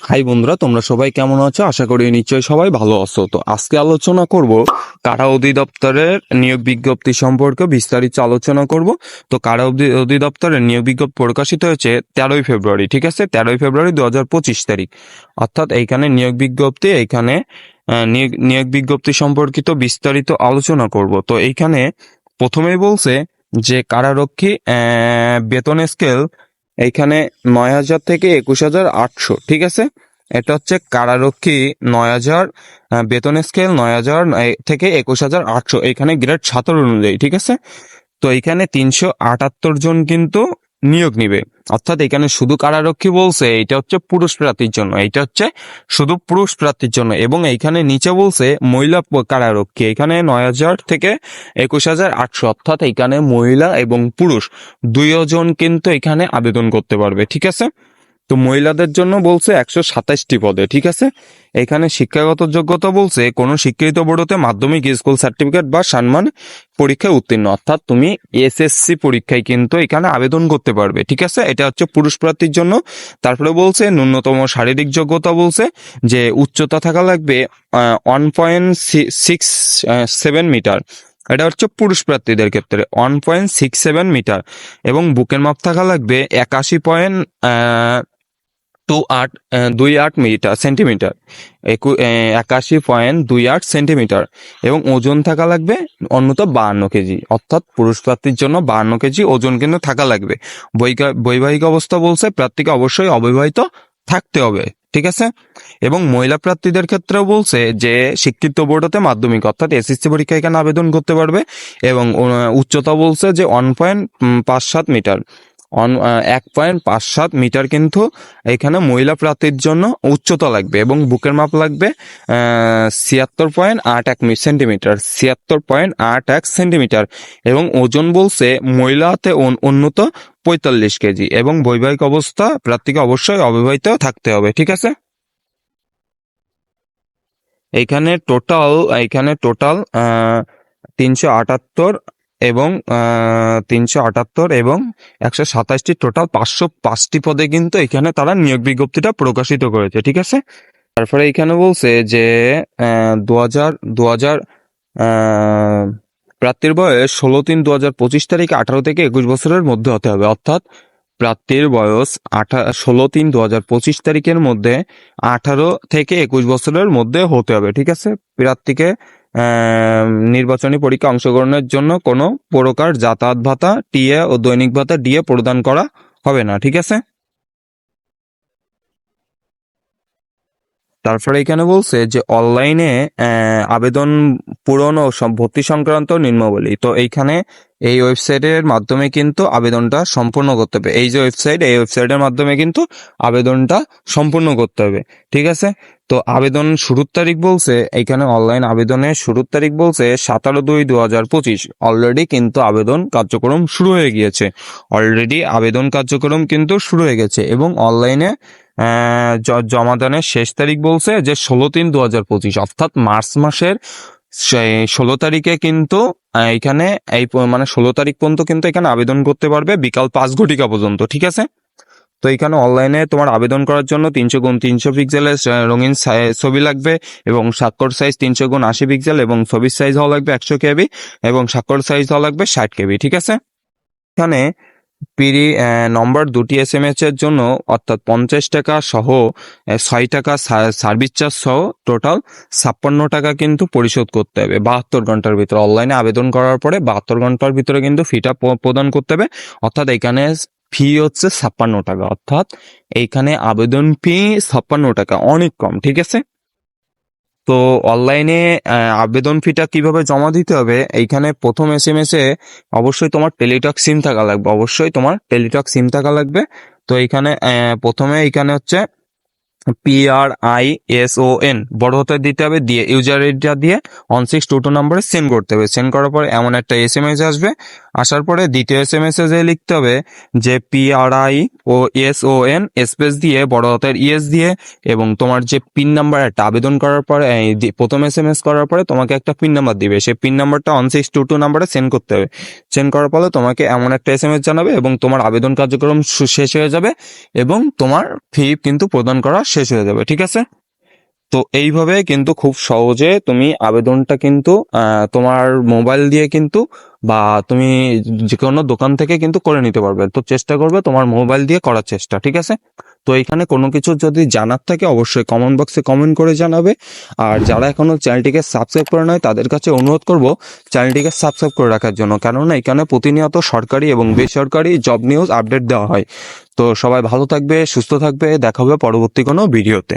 High বন্ধুরা, তোমরা সবাই কেমন আছো? আশা করি নিশ্চয়ই সবাই ভালো আছো। তো আজকে আলোচনা করব কারা অধিদপ্তরের নিয়োগ বিজ্ঞপ্তি সম্পর্কে বিস্তারিত আলোচনা করব। তো কারা অধি- অধিদপ্তরের নিয়োগ বিজ্ঞপ্তি প্রকাশিত হয়েছে তেরোই ফেব্রুয়ারি, ঠিক আছে? তেরোই ফেব্রুয়ারি দু হাজার পঁচিশ তারিখ। অর্থাৎ এইখানে নিয়োগ বিজ্ঞপ্তি, এইখানে নিয়োগ বিজ্ঞপ্তি সম্পর্কিত বিস্তারিত আলোচনা করব। তো এইখানে প্রথমেই বলছে যে কারারক্ষী বেতন স্কেল এইখানে নয় হাজার থেকে একুশ হাজার আটশো, ঠিক আছে? এটা হচ্ছে কারারক্ষী নয় হাজার বেতন স্কেল নয় হাজার থেকে একুশ হাজার আটশো এখানে গ্রেড সাতের অনুযায়ী, ঠিক আছে? তো এখানে তিনশো আটাত্তর জন কিন্তু নিয়োগ নিবে। অর্থাৎ এখানে শুধু কারারক্ষী বলছে, এটা হচ্ছে পুরুষ প্রার্থীর জন্য, এটা হচ্ছে শুধু পুরুষ প্রার্থীর জন্য। এবং এইখানে নিচে বলছে মহিলা কারারক্ষী, এখানে নয় হাজার থেকে একুশ হাজার আটশো। অর্থাৎ এখানে মহিলা এবং পুরুষ দুইজন কিন্তু এখানে আবেদন করতে পারবে, ঠিক আছে? তো মহিলাদের জন্য বলছে একশো সাতাশটি পদে, ঠিক আছে? এখানে শিক্ষাগত যোগ্যতা বলছে কোনো স্বীকৃত বোর্ডতে মাধ্যমিক স্কুল সার্টিফিকেট বা সম্মান পরীক্ষায় উত্তীর্ণ। অর্থাৎ তুমি এসএসসি পরীক্ষায় কিন্তু এখানে আবেদন করতে পারবে, ঠিক আছে? এটা হচ্ছে পুরুষ প্রার্থীর জন্য। তারপরে বলছে ন্যূনতম শারীরিক যোগ্যতা বলছে যে উচ্চতা থাকা লাগবে one point six seven metre এটা হচ্ছে পুরুষ প্রার্থীদের ক্ষেত্রে one point six seven metre এবং বুকের মাপ থাকা লাগবে একাশি পয়েন্ট টু আট দুই আট মিটার, সেন্টিমিটার। একু একাশি পয়েন্ট দুই আট সেন্টিমিটার। এবং ওজন থাকা লাগবে অন্যত বাহান্ন কেজি। অর্থাৎ পুরুষ প্রার্থীর জন্য বাহান্ন কেজি ওজন কিন্তু থাকা লাগবে। বৈবাহিক অবস্থা বলছে প্রার্থীকে অবশ্যই অবিবাহিত থাকতে হবে। ঠিক আছে? এবং মহিলা প্রার্থীদের ক্ষেত্রেও বলছে যে শিক্ষিত বোর্ডতে মাধ্যমিক, অর্থাৎ এসএসসি পরীক্ষা এখানে আবেদন করতে পারবে। এবং উচ্চতা বলছে যে ওয়ান পয়েন্ট পাঁচ সাত মিটার। অন এক পয়েন্ট পাঁচ সাত মিটার কিন্তু এখানে মহিলা প্রার্থীর জন্য উচ্চতা লাগবে এবং বুকের মাপ লাগবে ছিয়াত্তর পয়েন্ট আট এক সেন্টিমিটার ছিয়াত্তর পয়েন্ট আট এক সেন্টিমিটার এবং ওজন বলছে মহিলাতে উন- উন্নত পঁয়তাল্লিশ কেজি এবং বৈবাহিক অবস্থা প্রার্থীকে অবশ্যই অবিবাহিত থাকতে হবে, ঠিক আছে? এইখানে টোটাল এইখানে টোটাল তিনশো আটাত্তর এবং তিনশো আটাত্তর এবং একশো সাতাশটি টোটাল পাঁচশো পাঁচটি পদে কিন্তু এখানে তারা নিয়োগ বিজ্ঞপ্তিটা প্রকাশিত করেছে, ঠিক আছে? তারপরে এখানে বলছে যে দু হাজার দু হাজার প্রার্থীর বয়স ষোলো তিন দু হাজার পঁচিশ তারিখে আঠারো থেকে একুশ বছরের মধ্যে হতে হবে। অর্থাৎ প্রার্থীর বয়স আঠা, ষোলো তিন দু হাজার পঁচিশ তারিখের মধ্যে আঠারো থেকে একুশ বছরের মধ্যে হতে হবে, ঠিক আছে? প্রার্থীকে নির্বাচনী পরীক্ষা অংশগ্রহণের জন্য কোনো প্রকার যাতায়াত ভাতা, টিএ ও দৈনিক ভাতা ডিএ প্রদান করা হবে না, ঠিক আছে? তারপরে এখানে বলছে যে অনলাইনে আবেদন পূরণ ও ভর্তি সংক্রান্ত নিম্নবলী। তো এইখানে এই ওয়েবসাইটের মাধ্যমে কিন্তু আবেদনটা সম্পূর্ণ করতে হবে। এই যে ওয়েবসাইট, এই ওয়েবসাইটের মাধ্যমে কিন্তু আবেদনটা সম্পূর্ণ করতে হবে। ঠিক আছে? তো আবেদন শুরুর তারিখ বলছে, এখানে অনলাইন আবেদনের শুরুর তারিখ বলছে সতেরো দুই দু হাজার পঁচিশ। অলরেডি কিন্তু আবেদন কার্যক্রম শুরু হয়ে গিয়েছে। অলরেডি আবেদন কার্যক্রম কিন্তু শুরু হয়ে গেছে এবং অনলাইনে জমাদানের শেষ তারিখ বলছে যে ষোলো তিন দু হাজার পঁচিশ। অর্থাৎ মার্চ মাসের ষোলো তারিখে কিন্তু এখানে এই মানে ষোলো তারিখ পর্যন্ত কিন্তু এখানে আবেদন করতে পারবে বিকাল পাঁচ ঘটিকা পর্যন্ত, ঠিক আছে? তো এখানে অনলাইনে তোমার আবেদন করার জন্য তিনশো গুণ তিনশো পিক্সেলের রঙিন ছবি লাগবে এবং স্বাক্ষর সাইজ তিনশো গুণ আশি পিক্সেল এবং ছবির সাইজ হওয়া লাগবে একশো কেবি এবং স্বাক্ষর সাইজ হওয়া লাগবে ষাট কেবি, ঠিক আছে? এখানে পিডি নম্বর দুটি এস এম এস এর জন্য অর্থাৎ পঞ্চাশ টাকা সহ ছয় টাকা সার্ভিস চার্জ সহ টোটাল ছাপ্পান্ন টাকা কিন্তু পরিশোধ করতে হবে। বাহাত্তর ঘণ্টার ভিতরে অনলাইনে আবেদন করার পরে বাহাত্তর ঘণ্টার ভিতরে কিন্তু ফিটা প্রদান করতে হবে। অর্থাৎ এখানে ফি হচ্ছে ছাপ্পান্ন টাকা। অর্থাৎ এইখানে আবেদন ফি ছাপ্পান্ন টাকা, অনেক কম, ঠিক আছে? তো অনলাইনে আবেদন ফিটা কীভাবে জমা দিতে হবে? এইখানে প্রথম এস এম এস এ অবশ্যই তোমার টেলিটক সিম থাকা লাগবে। অবশ্যই তোমার টেলিটক সিম থাকা লাগবে। তো এইখানে প্রথমে এইখানে হচ্ছে P I S O N বড় হতে দিতে হবে, দিয়ে ইউজার আইডিটা দিয়ে ওয়ান সিক্স টু টু নাম্বারে সেন্ড করতে হবে। সেন্ড করার পর এমন একটা এস এম এস আসবে। আসার পরে দ্বিতীয় এস এম এস এ লিখতে হবে, যে P R I O S O N space দিয়ে, বড় হাতের ইএস দিয়ে, এবং তোমার যে পিন নাম্বার একটা আবেদন করার পরে প্রথম এস এম এস করার পরে তোমাকে একটা পিন নাম্বার দিবে। সেই পিন নাম্বারটা ওয়ান সিক্স টু টু নাম্বারে সেন্ড করতে হবে। সেন্ড করার পরে তোমাকে এমন একটা এস এম এস জানাবে এবং তোমার আবেদন কার্যক্রম শেষ হয়ে যাবে এবং তোমার ফি কিন্তু প্রদান করা শেষ হয়ে যাবে। ঠিক আছে? তো এইভাবে কিন্তু খুব সহজে তুমি আবেদনটা কিন্তু তোমার মোবাইল দিয়ে কিন্তু বা তুমি যে কোনো দোকান থেকে কিন্তু করে নিতে পারবে। তো চেষ্টা করবে তোমার মোবাইল দিয়ে করার চেষ্টা, ঠিক আছে? তো এখানে কোনো কিছু যদি জানার থাকে অবশ্যই কমেন্ট বক্সে কমেন্ট করে জানাবে। আর যারা এখনও চ্যানেলটিকে সাবস্ক্রাইব করে নয়, তাদের কাছে অনুরোধ করব চ্যানেলটিকে সাবস্ক্রাইব করে রাখার জন্য। কেননা এখানে প্রতিনিয়ত সরকারি এবং বেসরকারি জব নিউজ আপডেট দেওয়া হয়। তো সবাই ভালো থাকবে, সুস্থ থাকবে। দেখা হবে পরবর্তী কোনো ভিডিওতে